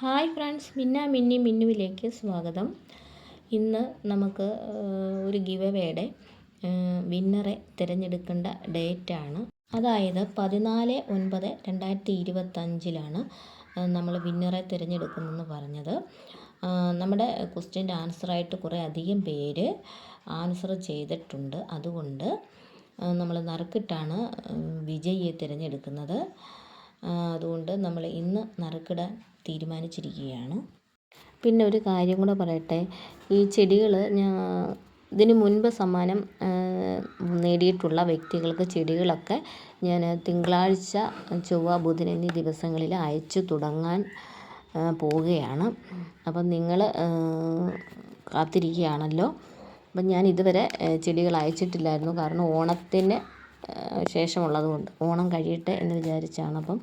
Hi friends മിന്ന മിന്നി മിന്നുവിലേക്ക് സ്വാഗതം. ഇന്ന് നമുക്ക് ഒരു ഗിവവേയുടെ വിന്നറെ തിരഞ്ഞെടുക്കേണ്ട ഡേറ്റാണ്. അതായത് പതിനാല് ഒൻപത് രണ്ടായിരത്തി ഇരുപത്തഞ്ചിലാണ് നമ്മൾ വിന്നറെ തിരഞ്ഞെടുക്കുന്നതെന്ന് പറഞ്ഞത്. നമ്മുടെ ക്വസ്റ്റ്യന്റെ ആൻസറായിട്ട് കുറേ അധികം പേര് ആൻസർ ചെയ്തിട്ടുണ്ട്. അതുകൊണ്ട് നമ്മൾ നറുക്കിട്ടാണ് വിജയിയെ തിരഞ്ഞെടുക്കുന്നത്. അതുകൊണ്ട് നമ്മൾ ഇന്ന് നറുക്കിടാൻ തീരുമാനിച്ചിരിക്കുകയാണ്. പിന്നെ ഒരു കാര്യം കൂടെ പറയട്ടെ. ഈ ചെടികൾ ഞാൻ ഇതിന് മുൻപ് സമ്മാനം നേടിയിട്ടുള്ള വ്യക്തികൾക്ക് ചെടികളൊക്കെ ഞാൻ തിങ്കളാഴ്ച ചൊവ്വ ബുധൻ എന്നീ ദിവസങ്ങളിൽ അയച്ചു തുടങ്ങാൻ പോവുകയാണ്. അപ്പം നിങ്ങൾ കാത്തിരിക്കുകയാണല്ലോ. അപ്പം ഞാൻ ഇതുവരെ ചെടികൾ അയച്ചിട്ടില്ലായിരുന്നു. കാരണം ഓണത്തിന് ശേഷമുള്ളത് കൊണ്ട് ഓണം കഴിയട്ടെ എന്ന് വിചാരിച്ചാണ്. അപ്പം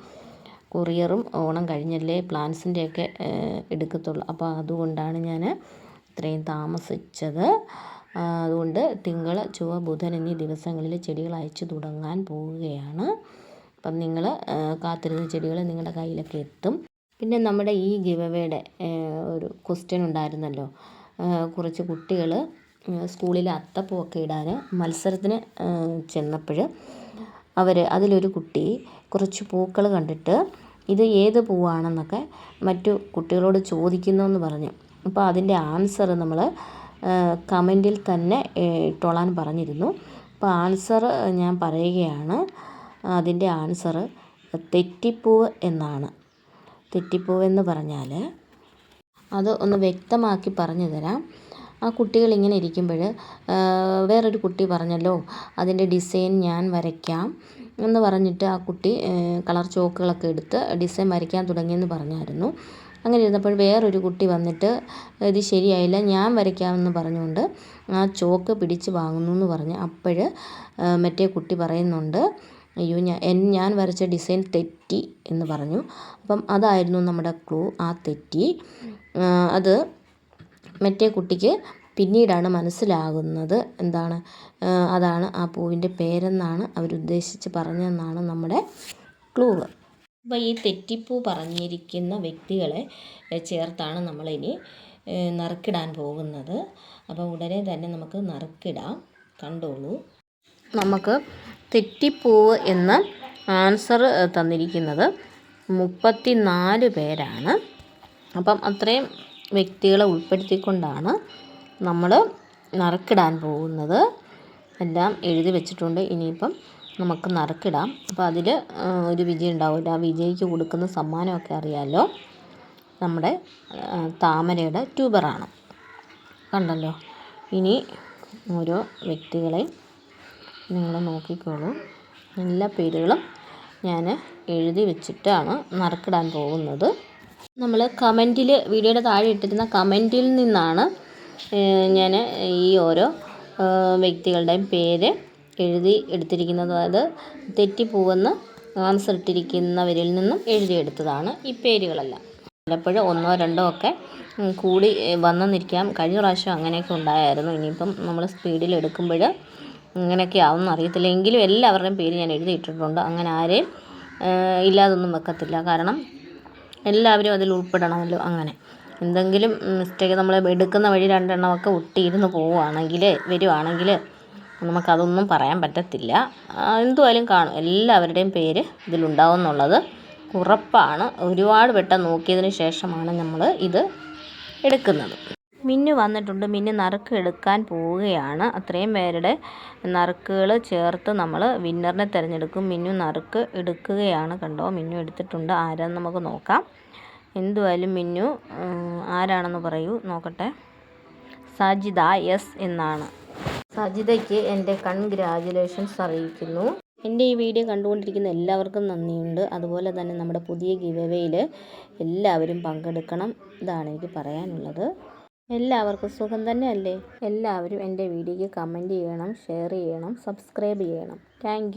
കൊറിയറും ഓണം കഴിഞ്ഞല്ലേ പ്ലാൻസിന്റെയൊക്കെ എടുക്കത്തുള്ളൂ. അപ്പോൾ അതുകൊണ്ടാണ് ഞാൻ ഇത്രയും താമസിച്ചത്. അതുകൊണ്ട് തിങ്കൾ ചൊവ്വ ബുധൻ എന്നീ ദിവസങ്ങളിൽ ചെടികൾ അയച്ചു തുടങ്ങാൻ പോവുകയാണ്. അപ്പം നിങ്ങൾ കാത്തിരുന്ന ചെടികൾ നിങ്ങളുടെ കയ്യിലൊക്കെ എത്തും. പിന്നെ നമ്മുടെ ഈ ഗിവവേയുടെ ഒരു ക്വസ്റ്റ്യൻ ഉണ്ടായിരുന്നല്ലോ. കുറച്ച് കുട്ടികൾ സ്കൂളിൽ അത്തപ്പൂവൊക്കെ ഇടാൻ മത്സരത്തിന് ചെന്നപ്പോൾ അവർ അതിലൊരു കുട്ടി കുറച്ച് പൂക്കൾ കണ്ടിട്ട് ഇത് ഏത് പൂവാണെന്നൊക്കെ മറ്റു കുട്ടികളോട് ചോദിക്കുന്നു എന്ന് പറഞ്ഞു അപ്പോൾ അതിന്റെ ആൻസർ നമ്മൾ കമന്റിൽ തന്നെ ഇട്ടോളാൻ പറഞ്ഞിരുന്നു. അപ്പോൾ ആൻസർ ഞാൻ പറയുകയാണ്. അതിന്റെ ആൻസർ തെറ്റിപ്പൂവ് എന്നാണ്. തെറ്റിപ്പൂവെന്ന് പറഞ്ഞാൽ അത് ഒന്ന് വ്യക്തമാക്കി പറഞ്ഞു തരാം. ആ കുട്ടികൾ ഇങ്ങനെ ഇരിക്കുമ്പോൾ വേറൊരു കുട്ടി പറഞ്ഞല്ലോ അതിന്റെ ഡിസൈൻ ഞാൻ വരയ്ക്കാം എന്ന് പറഞ്ഞിട്ട് ആ കുട്ടി കളർ ചോക്കുകളൊക്കെ എടുത്ത് ഡിസൈൻ വരയ്ക്കാൻ തുടങ്ങിയെന്ന് പറഞ്ഞായിരുന്നു. അങ്ങനെ ഇരുന്നപ്പോൾ വേറൊരു കുട്ടി വന്നിട്ട് ഇത് ശരിയായില്ല ഞാൻ വരയ്ക്കാമെന്ന് പറഞ്ഞുകൊണ്ട് ആ ചോക്ക് പിടിച്ച് വാങ്ങുന്നു എന്ന് പറഞ്ഞ് അപ്പോൾ മറ്റേ കുട്ടി പറയുന്നുണ്ട് അയ്യോ ഞാൻ ഞാൻ വരച്ച ഡിസൈൻ തെറ്റി എന്ന് പറഞ്ഞു. അപ്പം അതായിരുന്നു നമ്മുടെ ക്ലൂ ആ തെറ്റി. അത് മറ്റേ കുട്ടിക്ക് പിന്നീടാണ് മനസ്സിലാകുന്നത് എന്താണ്. അതാണ് ആ പൂവിന്റെ പേരെന്നാണ് അവരുദ്ദേശിച്ച് പറഞ്ഞതെന്നാണ് നമ്മുടെ ക്ലൂ അപ്പോൾ ഈ തെറ്റിപ്പൂ പറഞ്ഞിരിക്കുന്ന വ്യക്തികളെ ചേർത്താണ് നമ്മളിനി നറുക്കിടാൻ പോകുന്നത്. അപ്പോൾ ഉടനെ തന്നെ നമുക്ക് നറുക്കിടാം. കണ്ടോളൂ. നമുക്ക് തെറ്റിപ്പൂവ് എന്ന് ആൻസർ തന്നിരിക്കുന്നത് മുപ്പത്തി നാല് പേരാണ്. അപ്പം അത്രയും വ്യക്തികളെ ഉൾപ്പെടുത്തിക്കൊണ്ടാണ് നമ്മൾ നറുക്കിടാൻ പോകുന്നത്. എല്ലാം എഴുതി വെച്ചിട്ടുണ്ട്. ഇനിയിപ്പം നമുക്ക് നറുക്കിടാം. അപ്പോൾ അതിൽ ഒരു വിജയം ഉണ്ടാവില്ല ആ വിജയിക്ക് കൊടുക്കുന്ന സമ്മാനമൊക്കെ അറിയാമല്ലോ നമ്മുടെ താമരയുടെ ട്യൂബറാണ്. കണ്ടല്ലോ? ഇനി ഓരോ വ്യക്തികളെ നിങ്ങൾ നോക്കിക്കോളൂ. എല്ലാ പേരുകളും ഞാൻ എഴുതി വെച്ചിട്ടാണ് നറുക്കിടാൻ പോകുന്നത്. നമ്മൾ കമന്റിൽ വീഡിയോയുടെ താഴെ ഇട്ടിരുന്ന കമന്റിൽ നിന്നാണ് ഞാൻ ഈ ഓരോ വ്യക്തികളുടെയും പേര് എഴുതി എടുത്തിരിക്കുന്നത്. അതായത് തെറ്റിപ്പോവെന്ന് ആൻസർ ഇട്ടിരിക്കുന്നവരിൽ നിന്നും എഴുതിയെടുത്തതാണ് ഈ പേരുകളെല്ലാം. പലപ്പോഴും ഒന്നോ രണ്ടോ ഒക്കെ കൂടി വന്നെന്നിരിക്കാം. കഴിഞ്ഞ പ്രാവശ്യം അങ്ങനെയൊക്കെ ഉണ്ടായായിരുന്നു. ഇനിയിപ്പം നമ്മൾ സ്പീഡിൽ എടുക്കുമ്പോൾ ഇങ്ങനെയൊക്കെ ആവുമെന്ന് അറിയത്തില്ല എങ്കിലും എല്ലാവരുടെയും പേര് ഞാൻ എഴുതിയിട്ടിട്ടുണ്ട്. അങ്ങനെ ആരെയും ഇല്ലാതൊന്നും വെക്കത്തില്ല. കാരണം എല്ലാവരും അതിൽ ഉൾപ്പെടണമല്ലോ അങ്ങനെ. എന്തെങ്കിലും മിസ്റ്റേക്ക് നമ്മൾ എടുക്കുന്ന വഴി രണ്ടെണ്ണമൊക്കെ ഒട്ടിയിരുന്ന് പോവുകയാണെങ്കിൽ വരുവാണെങ്കിൽ നമുക്കതൊന്നും പറയാൻ പറ്റത്തില്ല. എന്തുമായാലും കാണും. എല്ലാവരുടെയും പേര് ഇതിലുണ്ടാവും എന്നുള്ളത് ഉറപ്പാണ്. ഒരുപാട് വട്ടം നോക്കിയതിന് ശേഷമാണ് നമ്മൾ ഇത് എടുക്കുന്നത്. മിന്നു വന്നിട്ടുണ്ട്. മിന്നു നറുക്ക് എടുക്കാൻ പോവുകയാണ്. അത്രയും പേരുടെ നറുക്കുകൾ ചേർത്ത് നമ്മൾ വിന്നറിനെ തിരഞ്ഞെടുക്കും. മിന്നു നറുക്ക് എടുക്കുകയാണ് കണ്ടോ? മിന്നു എടുത്തിട്ടുണ്ട്. ആരാന്ന് നമുക്ക് നോക്കാം. എന്തുവായാലും മിന്നു ആരാണെന്ന് പറയൂ. നോക്കട്ടെ. സജിത എസ് എന്നാണ്. സജിതയ്ക്ക് എന്റെ കൺഗ്രാജുലേഷൻസ് അറിയിക്കുന്നു. എന്റെ ഈ വീഡിയോ കണ്ടുകൊണ്ടിരിക്കുന്ന എല്ലാവർക്കും നന്ദിയുണ്ട്. അതുപോലെ തന്നെ നമ്മുടെ പുതിയ ഗിവവേയിൽ എല്ലാവരും പങ്കെടുക്കണം. ഇതാണ് എനിക്ക് പറയാനുള്ളത്. എല്ലാവർക്കും സുഖം തന്നെയല്ലേ? എല്ലാവരും എന്റെ വീഡിയോയ്ക്ക് കമന്റ് ചെയ്യണം ഷെയർ ചെയ്യണം സബ്സ്ക്രൈബ് ചെയ്യണം. താങ്ക്